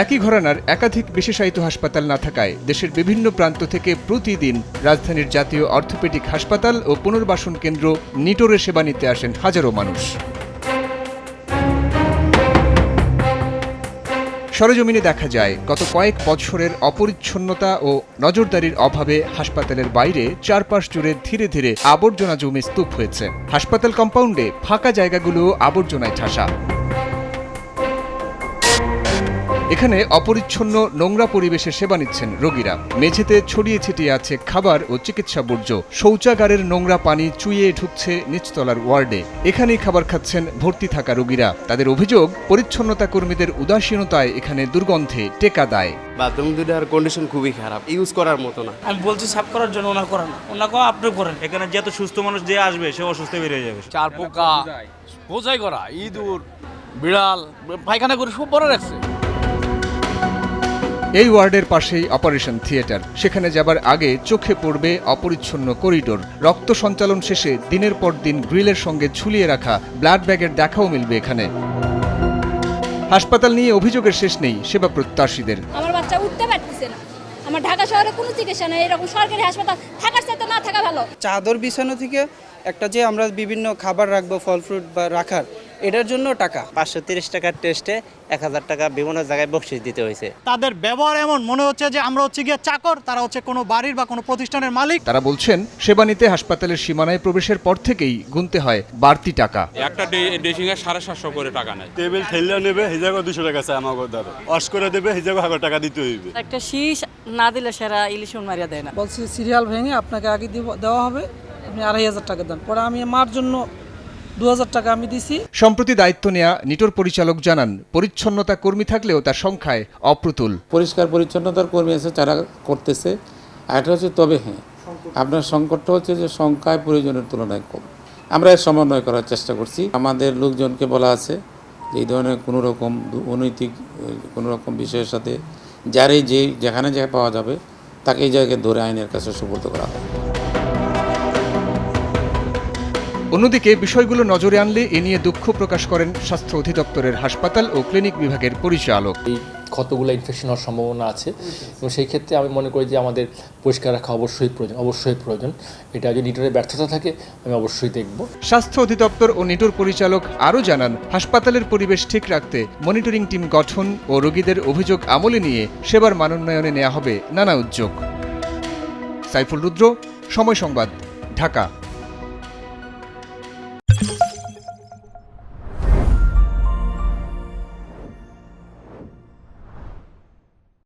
একই ঘরানার একাধিক বিশেষায়িত হাসপাতাল না থাকায় দেশের বিভিন্ন প্রান্ত থেকে প্রতিদিন রাজধানীর জাতীয় অর্থোপেডিক হাসপাতাল ও পুনর্বাসন কেন্দ্র নিটোরে সেবা নিতে আসেন হাজারো মানুষ। সরজমিনে দেখা যায়, গত কয়েক বছরের অপরিচ্ছন্নতা ও নজরদারির অভাবে হাসপাতালের বাইরে চারপাশ জুড়ে ধীরে ধীরে আবর্জনা জমে স্তূপ হয়েছে। হাসপাতাল কম্পাউন্ডে ফাঁকা জায়গাগুলো আবর্জনায় ঠাসা। এখানে অপরিচ্ছন্ন নোংরা পরিবেশে সেবা নিচ্ছেন রোগীরা। মেঝেতে ছড়িয়ে ছিটিয়ে আছে খাবার ও চিকিৎসা বর্জ্য। শৌচাগারের নোংরা পানি চুইয়ে ঢুকছে নিচতলার ওয়ার্ডে। এখানেই খাবার খাচ্ছেন ভর্তি থাকা রোগীরা। তাদের অভিযোগ পরিচ্ছন্নতা কর্মীদের উদাসীনতায় এখানে দুর্গন্ধে টেকা দেয়। বাথরুম দুটার কন্ডিশন খুবই খারাপ। ইউজ করার মতো না। আমি বলছি সাফ করার জন্য ওনা করেন না। ওনাকেও আপনি করেন। এখানে যত সুস্থ মানুষ যে আসবে সে অসুস্থ বেরিয়ে যাবে। চার পোকা বোঝাই করা ইঁদুর বিড়াল পায়খানা করে সব বড় রাখছে। এই ওয়ার্ডের পাশেই অপারেশন থিয়েটার। সেখানে যাবার আগে চোখে পড়বে অপরিচ্ছন্ন করিডোর। রক্ত সঞ্চালন শেষে দিনের পর দিন গ্রিলের সঙ্গে ঝুলিয়ে রাখা ব্লাড ব্যাগের দেখাও মিলবে এখানে। হাসপাতাল নিয়ে অভিযোগের শেষ নেই সেবা প্রত্যাশীদের। আমার বাচ্চা উঠতে পারতেছে না। আমার ঢাকা শহরে কোনো চিকিৎসা নেই এরকম সরকারি হাসপাতাল থাকার চাইতে না থাকা ভালো। চাদর বিছানো থেকে একটা যে আমরা বিভিন্ন খাবার রাখব ফল ফ্রুট বা রাখার এটার জন্য টাকা। পাঁচশো তিরিশ টাকার টেস্টে এক হাজার টাকা বিভিন্ন জায়গায় বকশিস দিতে হয়েছে। তাদের ব্যবহার এমন মনে হচ্ছে যে আমরা হচ্ছে গিয়ে চাকর তারা হচ্ছে কোনো বাড়ির বা কোনো প্রতিষ্ঠানের মালিক। তারা বলছেন সেবা নিতে হাসপাতালের সীমানায় প্রবেশের পর থেকেই গুনতে হয় বাড়তি টাকা। একটা ড্রেসিং এর সাড়ে সাতশো করে টাকা নেয়। টেবিল ঠেললে নেবে হিজাগো দুশো টাকা চাই আমাকে ধরো অস করে দেবে হিজাগো হাজার টাকা দিতে হইবে। একটা শীষ না দিলে সেরা ইলিশ মারিয়া দেয় না। বলছি সিরিয়াল ভেঙে আপনাকে আগে দিব- দেওয়া হবে। আপনি আড়াই হাজার টাকা দেন। পরে আমি মার জন্য দু হাজার টাকা আমি দিছি। সম্প্রতি দায়িত্ব নেয়া নিটোর পরিচালক জানান পরিচ্ছন্নতা কর্মী থাকলেও তার সংখ্যায় অপ্রতুল। পরিষ্কার পরিচ্ছন্নতার কর্মী আছে যারা করতেছে। আর এটা হচ্ছে তবে হ্যাঁ আপনার সংকটটা হচ্ছে যে সংখ্যায় প্রয়োজনের তুলনায় কম। আমরা এর সমন্বয় করার চেষ্টা করছি। আমাদের লোকজনকে বলা আছে যে এই ধরনের কোনো রকম অনৈতিক কোনো রকম বিষয়ের সাথে যারই যে যেখানে যা পাওয়া যাবে তাকে এই জায়গায় ধরে আইনের কাছে সুপর্দ করা হয় অন্যদিকে বিষয়গুলো নজরে আনলে এ নিয়ে দুঃখ প্রকাশ করেন স্বাস্থ্য অধিদপ্তরের হাসপাতাল ও ক্লিনিক বিভাগের পরিচালক। এই ক্ষতগুলো ইনফেকশন হওয়ার সম্ভাবনা আছে এবং সেই ক্ষেত্রে আমি মনে করি যে আমাদের পরিষ্কার রাখা অবশ্যই প্রয়োজন অবশ্যই প্রয়োজন। এটা যদি নিটরের ব্যর্থতা থাকে আমি অবশ্যই দেখব। স্বাস্থ্য অধিদপ্তর ও নিটোর পরিচালক আরও জানান হাসপাতালের পরিবেশ ঠিক রাখতে মনিটরিং টিম গঠন ও রোগীদের অভিযোগ আমলে নিয়ে সেবার মানোন্নয়নে নেওয়া হবে নানা উদ্যোগ। সাইফুল রুদ্র সময় সংবাদ ঢাকা।